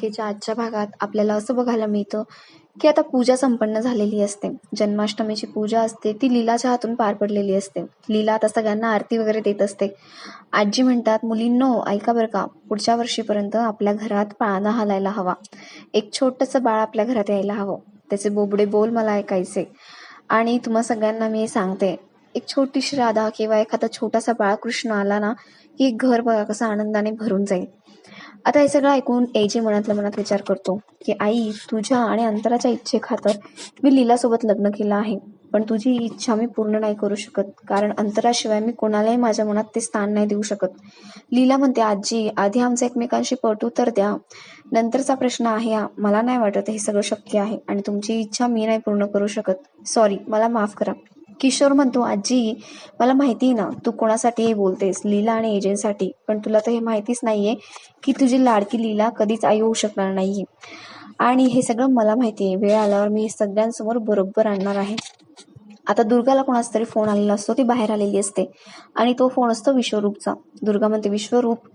मालिकेच्या आजच्या भागात आपल्याला असं बघायला मिळतं की आता पूजा संपन्न झालेली असते. जन्माष्टमीची पूजा असते ती लीलाच्या हातून पार पडलेली असते. लीला आता सगळ्यांना आरती वगैरे देत असते. आजी म्हणतात मुलींनो ऐका बरं का पुढच्या वर्षीपर्यंत आपल्या घरात पाळणा हालायला हवा. एक छोटंसं बाळ आपल्या घरात यायला हवं. त्याचे बोबडे बोल मला ऐकायचे. आणि तुम्हा सगळ्यांना मी सांगते एक छोटीशी राधा किंवा एखादा छोटासा बाळकृष्ण आला ना की घर बघा कसं आनंदाने भरून जाईल. आता हे सगळं ऐकून एजे मनातल्या मनात विचार करतो की आई तुझ्या आणि अंतराच्या इच्छेखातर मी लीलासोबत लग्न केलं आहे पण तुझी इच्छा मी पूर्ण नाही करू शकत कारण अंतराशिवाय मी कोणालाही माझ्या मनात ते स्थान नाही देऊ शकत. लीला म्हणते आजी आधी आमचा एकमेकांशी पटू तर द्या. नंतरचा प्रश्न आहे हा मला नाही वाटत हे सगळं शक्य आहे आणि तुमची इच्छा मी नाही पूर्ण करू शकत. सॉरी मला माफ करा. किशोर म्हणतो आजी मला माहिती आहे ना तू कोणासाठी बोलतेस लीला आणि एजंटसाठी पण तुला तर हे माहितीच नाहीये की तुझी लाडकी लीला कधीच आई होऊ शकणार नाहीये. आणि हे सगळं मला माहिती आहे. वेळ आल्यावर मी हे सगळ्यांसमोर बरोबर आणणार आहे. आता दुर्गाला कोणाचा तरी फोन आलेला असतो ती बाहेर आलेली असते. आणि तो फोन असतो विश्वरूपचा. दुर्गा म्हणते विश्वरूप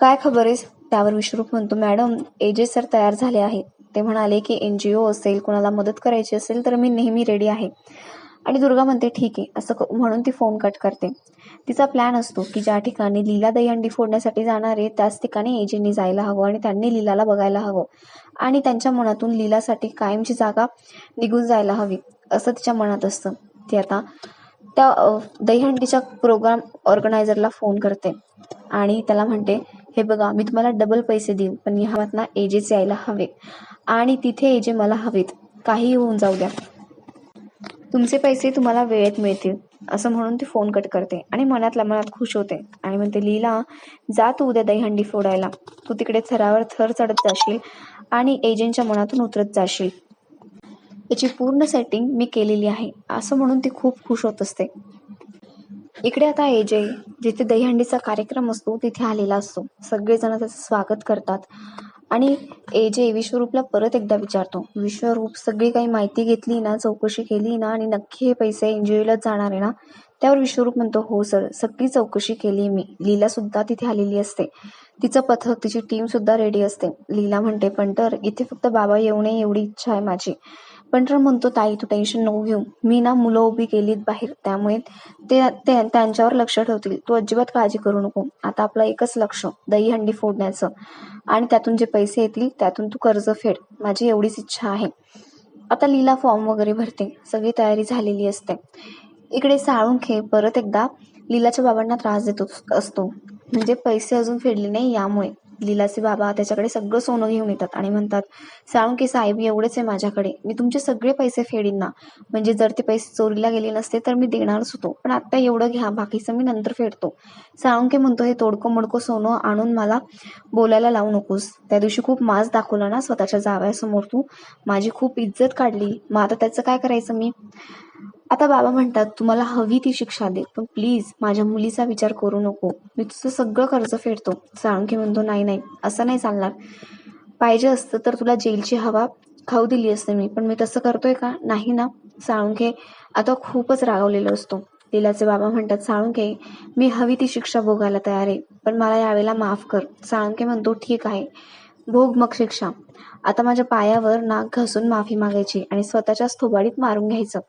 काय खबर आहे त्यावर विश्वरूप म्हणतो मॅडम एजे सर तयार झाले आहेत. ते म्हणाले की एनजीओ असेल कोणाला मदत करायची असेल तर मी नेहमी रेडी आहे. आणि दुर्गा म्हणते ठीक आहे. असं क- म्हणून ती फोन कट करते. तिचा प्लॅन असतो की ज्या ठिकाणी लीला दहीहंडी फोडण्यासाठी जाणार आहे त्याच ठिकाणी एजेंनी जायला हवं आणि त्यांनी लीलाला बघायला हवं. आणि त्यांच्या मनातून लीलासाठी कायमची जागा निघून जायला हवी असं तिच्या मनात असतं. ती आता त्या दहीहंडीच्या प्रोग्राम ऑर्गनायझरला फोन करते आणि त्याला म्हणते हे बघा मी तुम्हाला डबल पैसे देईन पण ह्या ना एजेस यायला हवे आणि तिथे एजे मला हवेत. काही होऊन जाऊ द्या. तुमचे पैसे तुम्हाला वेळेत मिळतील असं म्हणून ती फोन कट करते आणि मनातल्या मनात खुश होते आणि म्हणते लीला जा तू उद्या दहीहंडी फोडायला. तू तिकडे थरावर थर चढत जाशील आणि एजंटच्या मनातून उतरत जाशील. याची पूर्ण सेटिंग मी केलेली आहे असं म्हणून ती खूप खुश होत असते. इकडे आता एजय जिथे दहीहंडीचा कार्यक्रम असतो तिथे आलेला असतो. सगळेजण त्याचं स्वागत करतात. आणि ए जे विश्वरूपला परत एकदा विचारतो. विश्वरूप सगळी काही माहिती घेतली ना चौकशी केली ना आणि नक्की हे पैसे एनजीओलाच जाणार आहे ना? त्यावर विश्वरूप म्हणतो हो सर सगळी चौकशी केली मी. लीला सुद्धा तिथे आलेली असते. तिचं पथक तिची टीम सुद्धा रेडी असते. लीला म्हणते पण तर इथे फक्त बाबा येऊ नये एवढी इच्छा आहे माझी. पंटर म्हणतो ताई तू टेन्शन नको घेऊ. मी ना मुलं उभी केलीत बाहेर. त्यामुळे ते ते- त्यांच्यावर लक्ष ठेवतील. तू अजिबात काळजी करू नको. आता आपलं एकच लक्ष दहीहंडी फोडण्याचं. आणि त्यातून जे पैसे येतील त्यातून तू कर्ज फेड. माझी एवढीच इच्छा आहे. आता लीला फॉर्म वगैरे भरते. सगळी तयारी झालेली असते. इकडे साळुंखे परत एकदा लीलाच्या बाबांना त्रास देतो असतो. म्हणजे पैसे अजून फेडले नाही यामुळे. लिलासी बाबा त्याच्याकडे सगळं सोनं घेऊन येतात आणि म्हणतात साळुंके साहेब एवढेच आहे माझ्याकडे. मी तुमचे सगळे पैसे फेडीन ना. म्हणजे जर ते पैसे चोरीला गेले नसते तर मी देणारच होतो. पण आता एवढं घ्या बाकीचं मी नंतर फेडतो. साळुंके म्हणतो हे तोडकं मोडकं सोनं आणून मला बोलायला लावू नकोस. त्या दिवशी खूप माज दाखवला ना स्वतःच्या जावयासमोर तू. माझी खूप इज्जत काढली. मग आता त्याचं काय करायचं मी? आता बाबा म्हणतात तुम्हाला हवी ती शिक्षा दे पण प्लीज माझ्या मुलीचा विचार करू नको. मी तुझं सगळं कर्ज फेडतो. साळुंखे म्हणतो नाही नाही असं नाही चालणार. पाहिजे असतं तर तुला जेलची हवा खाऊ दिली असते मी पण मी तसं करतोय का? नाही ना. साळुंखे आता खूपच रागावलेलो असतो. लीलाचे बाबा म्हणतात साळुंखे मी हवी ती शिक्षा भोगायला तयार आहे पण मला यावेळेला माफ कर. साळुंखे म्हणतो ठीक आहे. भोग मग शिक्षा. आता माझ्या पायावर नाक घासून माफी मागायची आणि स्वतःच्याच थोबाडीत मारून घ्यायचं.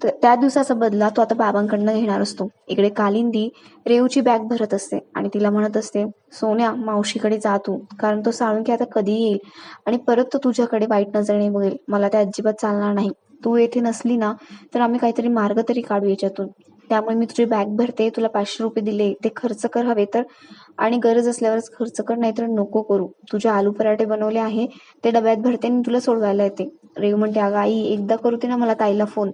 तर त्या दिवसाचा बदला तो आता बाबांकडनं घेणार असतो. इकडे कालिंदी रेवची बॅग भरत असते आणि तिला म्हणत असते सोन्या मावशीकडे जा तू कारण तो साळुंकी आता कधी येईल आणि परत तो तुझ्याकडे वाईट नजरेने बघेल. मला ते अजिबात चालणार नाही. तू येथे नसली ना तर आम्ही काहीतरी मार्ग तरी काढू याच्यातून. त्यामुळे मी तुझी बॅग भरते तुला पाचशे रुपये दिले ते खर्च कर हवे तर. आणि गरज असल्यावरच खर्च कर नाहीतर नको करू. तुझे आलू पराठे बनवले आहे ते डब्यात भरते आणि तुला सोडवायला येते. रेव म्हणते अगं आई एकदा करू ते ना मला ताईला फोन.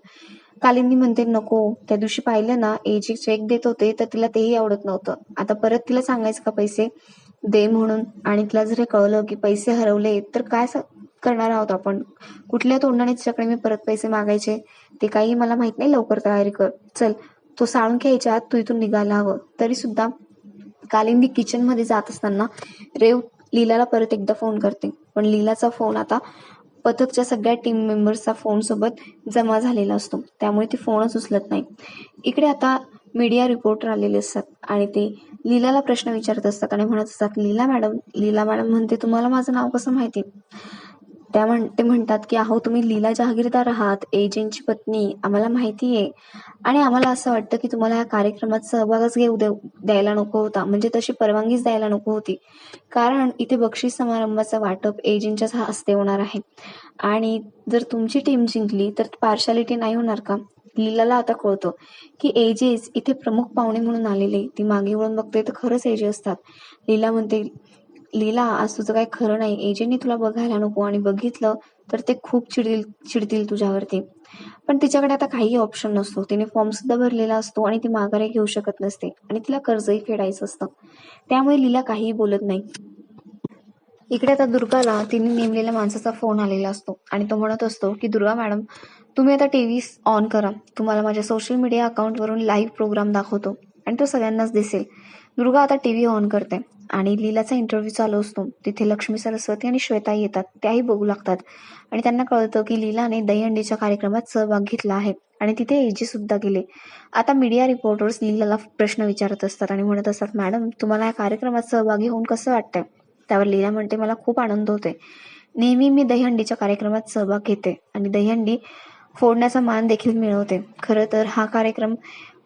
कालिंदी म्हणते नको त्या दिवशी पाहिलं ना एजी चेक देत होते तर तिला तेही आवडत नव्हतं. आता परत तिला सांगायचं का पैसे? दे म्हणून. आणि तिला जर कळलं की पैसे हरवले तर काय करणार आहोत आपण? कुठल्या तोंडाने तिच्याकडे मी परत पैसे मागायचे? ते काही मला माहीत नाही लवकर तयारी कर. चल तो साळून घ्यायच्या आत तू इथून निघायला हवं. तरी सुद्धा कालिंदी किचनमध्ये जात असताना रेव लीलाला परत एकदा फोन करते. पण लीलाचा फोन आता पथकच्या सगळ्या टीम मेंबर्सचा फोन सोबत जमा झालेला असतो. त्यामुळे ते फोनच उचलत नाही. इकडे आता मीडिया रिपोर्टर आलेले असतात आणि ते लीलाला प्रश्न विचारत असतात आणि म्हणत असतात लीला मॅडम लीला मॅडम म्हणते तुम्हाला माझं नाव कसं माहिती? त्या म्हण ते म्हणतात की अहो तुम्ही लीला जहागीरदार आहात एजेंटची पत्नी आम्हाला माहिती आहे. आणि आम्हाला असं वाटतं की तुम्हाला या कार्यक्रमात सहभागच घेऊ दे द्यायला नको होता. म्हणजे तशी परवानगीच द्यायला नको होती. कारण इथे बक्षीस समारंभाचं वाटप एजेंटच्याच हस्ते होणार आहे. आणि जर तुमची टीम जिंकली तर पार्शालिटी नाही होणार का? लीलाला आता कळतं की एजेस इथे प्रमुख पाहुणे म्हणून आलेले. ती मागे वळून बघते तर खरंच एजे असतात. लीला म्हणते लीला आज तुझं काही खरं नाही. एजेंटने तुला बघायला नको आणि बघितलं तर ते खूप चिडतील चिडतील तुझ्यावरती. पण तिच्याकडे आता काही ऑप्शन नसतो. तिने फॉर्म सुद्धा भरलेला असतो आणि ती माघारी घेऊ शकत नसते आणि तिला कर्जही फेडायचं असतं. त्यामुळे लीला काहीही बोलत नाही. इकडे आता दुर्गाला तिने नेमलेल्या माणसाचा फोन आलेला असतो आणि तो म्हणत असतो की दुर्गा मॅडम तुम्ही आता टी व्ही ऑन करा. तुम्हाला माझ्या सोशल मीडिया अकाउंटवरून लाईव्ह प्रोग्राम दाखवतो आणि तो सगळ्यांनाच दिसेल. दुर्गा आता टी व्ही ऑन करते. आणि लीलाचा इंटरव्ह्यू चालू असतो. तिथे लक्ष्मी सरस्वती आणि श्वेता येतात. त्याही बघू लागतात. आणि त्यांना कळतं की लीलाने दहीहंडीच्या कार्यक्रमात सहभाग घेतला आहे. आणि तिथे एजी सुद्धा गेले. आता मीडिया रिपोर्टर्स लीलाला प्रश्न विचारत असतात आणि म्हणत असतात मॅडम तुम्हाला या कार्यक्रमात सहभागी होऊन कसं वाटतंय? त्यावर लीला म्हणते मला खूप आनंद होतोय. नेहमी मी दहीहंडीच्या कार्यक्रमात सहभाग घेते आणि दहीहंडी फोडण्याचा मान देखील मिळवते. खरं तर हा कार्यक्रम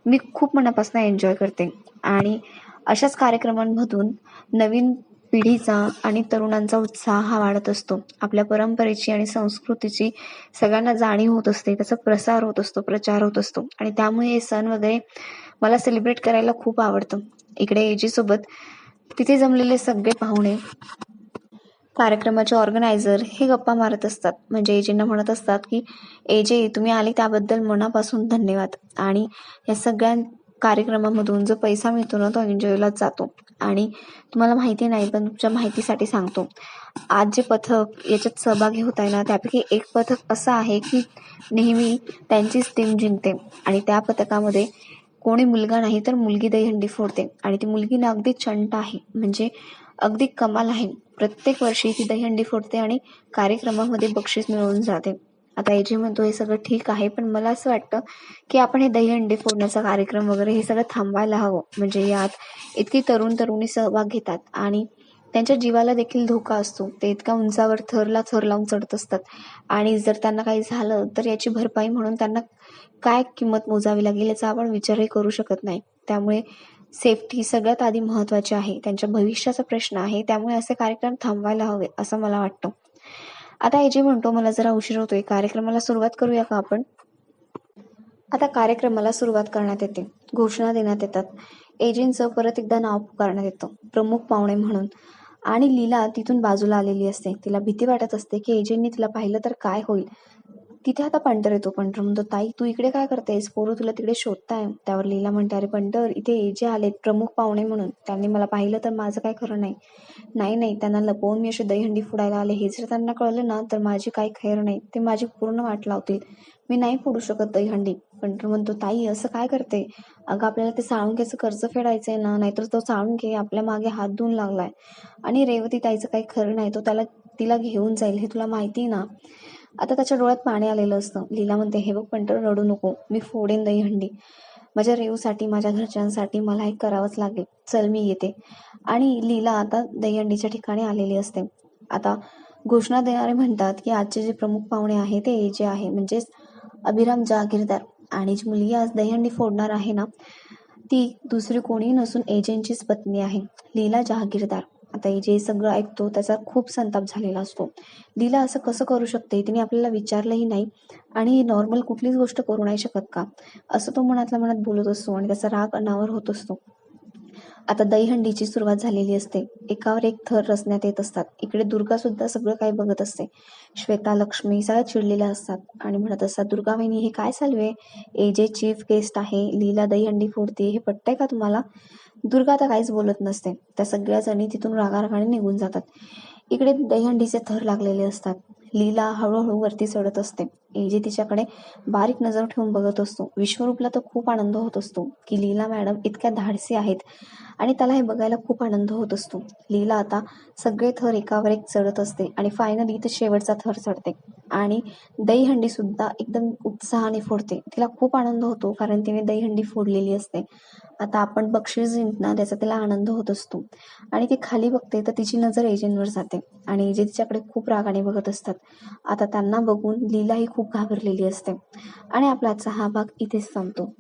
मी खूप मनापासून एन्जॉय करते. आणि अशाच कार्यक्रमांमधून नवीन पिढीचा आणि तरुणांचा उत्साह हा वाढत असतो. आपल्या परंपरेची आणि संस्कृतीची सगळ्यांना जाणीव होत असते त्याचा प्रसार होत असतो प्रचार होत असतो. आणि त्यामुळे हे सण वगैरे मला सेलिब्रेट करायला खूप आवडतं. इकडे एजीसोबत तिथे जमलेले सगळे पाहुणे कार्यक्रमाचे ऑर्गनायझर हे गप्पा मारत असतात. म्हणजे एजेंना म्हणत असतात की एजे तुम्ही आले त्याबद्दल मनापासून धन्यवाद. आणि या सगळ्या कार्यक्रमामधून जो पैसा मिळतो ना तो एन्जॉयलाच जातो. आणि तुम्हाला माहिती नाही पण तुमच्या माहितीसाठी सांगतो. आज जे पथक याच्यात सहभागी होत आहे ना त्यापैकी एक पथक असं आहे की नेहमी त्यांचीच टीम जिंकते. आणि त्या पथकामध्ये कोणी मुलगा नाही तर मुलगी दहीहंडी फोडते. आणि ती मुलगी ना अगदी चंट आहे म्हणजे अगदी कमाल आहे. प्रत्येक वर्षी ती दहीहंडी फोडते आणि कार्यक्रमामध्ये बक्षीस मिळवून जाते. आता एजी म्हणतो हे सगळं ठीक आहे पण मला असं वाटतं की आपण हे दहीहंडी फोडण्याचा कार्यक्रम वगैरे हे सगळं थांबवायला हवं. म्हणजे यात इतकी तरुण तरुणी सहभाग घेतात आणि त्यांच्या जीवाला देखील धोका असतो. ते इतका उंचावर थरला थर लावून चढत असतात. आणि जर त्यांना काही झालं तर याची भरपाई म्हणून त्यांना काय किंमत मोजावी लागेल याचा आपण विचारही करू शकत नाही. त्यामुळे सेफ्टी सगळ्यात आधी महत्वाची आहे. त्यांच्या भविष्याचा प्रश्न आहे. त्यामुळे असे कार्यक्रम थांबवायला हवे असं मला वाटतं. आता एजे म्हणतो मला जरा उशीर होतोय. कार्यक्रमाला सुरुवात करूया का आपण? आता कार्यक्रमाला सुरुवात करण्यात येते. घोषणा देण्यात येतात. एजींचं परत एकदा नाव पुकारण्यात येतं. प्रमुख पाहुणे म्हणून. आणि लीला तिथून बाजूला आलेली असते. तिला भीती वाटत असते की एजेंटनी तिला पाहिलं तर काय होईल? तिथे आता पंढर येतो पंढर म्हणतो ताई तू इकडे काय करतेस? पोरं तुला तिकडे शोधताय. त्यावर लीला म्हणते अरे पंढर इथे जे आलेत प्रमुख पाहुणे म्हणून त्यांनी मला पाहिलं तर माझं काय खरं नाही. नाही नाही त्यांना लपवून मी अशी दहीहंडी फुडायला आले. हे जर त्यांना कळलं ना तर माझी काही खैर नाही. ते माझी पूर्ण वाट लावतील. मी नाही फोडू शकत दहीहंडी. पंढर म्हणतो ताई असं काय करते? अगं आपल्याला ते साळुंक्याचं कर्ज फेडायचंय ना नाहीतर तो साळुंके आपल्या मागे हात धुवून लागलाय. आणि रेवती ताईचं काही खरं नाही तो त्याला तिला घेऊन जाईल हे तुला माहिती ना. आता त्याच्या डोळ्यात पाणी आलेलं असतं. लीला म्हणते हे बघ पंटर रडू नको. मी फोडेन दहीहंडी माझ्या रेवसाठी माझ्या घरच्यांसाठी मला हे करावंच लागेल. चल मी येते. आणि लीला आता दहीहंडीच्या ठिकाणी आलेली असते. आता घोषणा देणारे म्हणतात की आजचे जे प्रमुख पाहुणे आहे ते जे आहे म्हणजेच अभिराम जहागीरदार आणि जी मुलगी आज दहीहंडी फोडणार आहे ना ती दुसरी कोणी नसून एजेंचीच पत्नी आहे. लीला जहागीरदार आता हे जे सगळं ऐकतो त्याचा खूप संताप झालेला असतो. लीला असं कसं करू शकते? तिने आपल्याला विचारलंही नाही. आणि नॉर्मल कुठलीच गोष्ट करू नाही शकत का? असं तो मनातल्या मनात बोलत असतो आणि त्याचा राग अनावर होत असतो. आता दहीहंडीची सुरुवात झालेली असते. एकावर एक थर रचण्यात येत असतात. इकडे दुर्गा सुद्धा सगळं काही बघत असते. श्वेता लक्ष्मी सगळ्या चिडलेल्या असतात आणि म्हणत असतात दुर्गा वहिनी हे काय चालू ए जे चीफ गेस्ट आहे. लीला दहीहंडी फोडते. हे पटतंय का तुम्हाला? दुर्गा आता काहीच बोलत नसते. त्या सगळ्या जणी तिथून रागारागाने निघून जातात. इकडे दहीहंडीचे थर लागलेले असतात. लीला हळूहळू वरती चढत असते. एजे तिच्याकडे बारीक नजर ठेवून बघत असतो. विश्वरूपला तर खूप आनंद होत असतो की लीला मॅडम इतक्या धाडसी आहेत आणि त्याला हे बघायला खूप आनंद होत असतो. लीला आता सगळे थर एकावर एक चढत असते आणि फायनली तर शेवटचा थर चढते आणि दहीहंडी सुद्धा एकदम उत्साहाने फोडते. तिला खूप आनंद होतो कारण तिने दहीहंडी फोडलेली असते. आता आपण बक्षीस जिंकणार त्याचा तिला आनंद होत असतो. आणि ती खाली बघते तर तिची नजर एजेंवर जाते आणि एजे तिच्याकडे खूप रागाने बघत असतात. आता त्यांना बघून लीलाही खूप घाबरलेली असते. आणि आपला आजचा हा भाग इथेच संपतो.